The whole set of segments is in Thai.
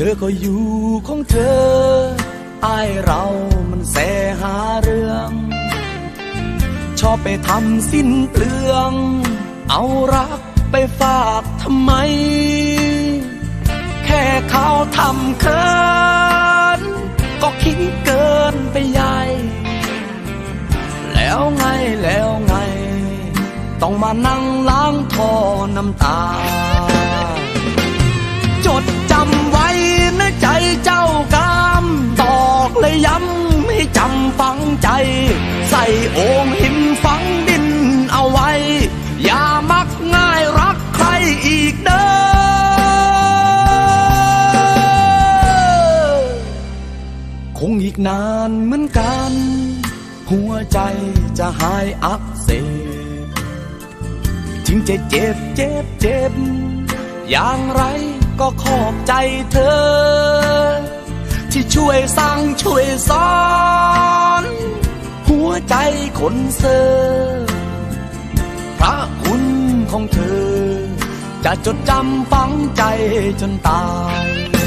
ธอก็อยู่ของเธออายเรามันแสหาเรื่อง ชอบไปทำสิ้นเปลือง เอารักไปฝากทำไม แค่เขาทำเคินก็คิดเกินไปใหญ่ แล้วไงแล้วไง ต้องมานั่งล้างท่อน้ำตาำไว้ในใจเจ้ากามตอกเลยย้ำให้จำฝังใจ ใส่โอ่งหินฝังดินเอาไว้ อย่ามักง่ายรักใครอีกเด้อคงอีกนานเหมือนกัน หัวใจจะหายอักเสบถึงจะเจ็บเจ็บเจ็บอย่างไร ก็ขอบใจเธอ ที่ช่วยสั่งช่วยสอน หัวใจคนเซอร์พระคุณของเธอ จะจดจำฝังใจจนตาย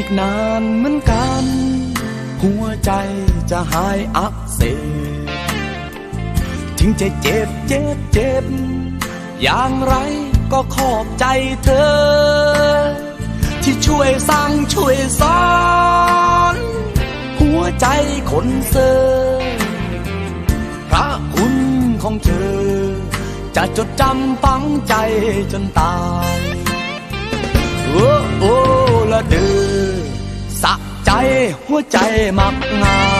อีกนานเหมือนกัน หัวใจจะหายอักเสบถึงจะเจ็บเจ็บเจ็บ อย่างไรก็ขอบใจเธอ ที่ช่วยสั่งช่วยสอน หัวใจคนเซอพระคุณของเธอ จะจดจำฝังใจจนตาย หัวใจมักงาย